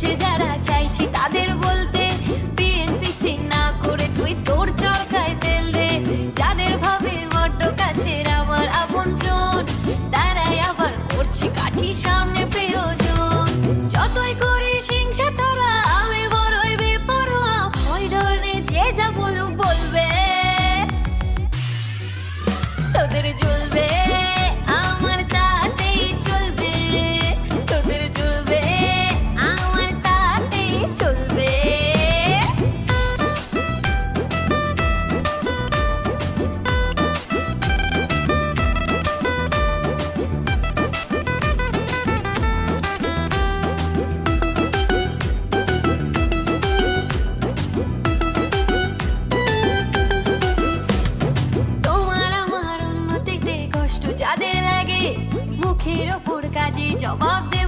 নিচে যারা চাইছি তাদের বলতে বিএনপিসি না করে তুই তোর চরকায় তেল দে। যাদের ভাবে বড্ড কাছের আমার আপনজন, তারাই আবার করছে কাঠি সামনে প্রিয়জন। যতই করিস হিংসা তোরা, আমি বড়ই বেপরোয়া। ভয় ডর যে যা বলুক বলবে, তোদের জ্বলবে। কষ্ট যাদের লাগে মুখের ওপর কাজে জবাব দে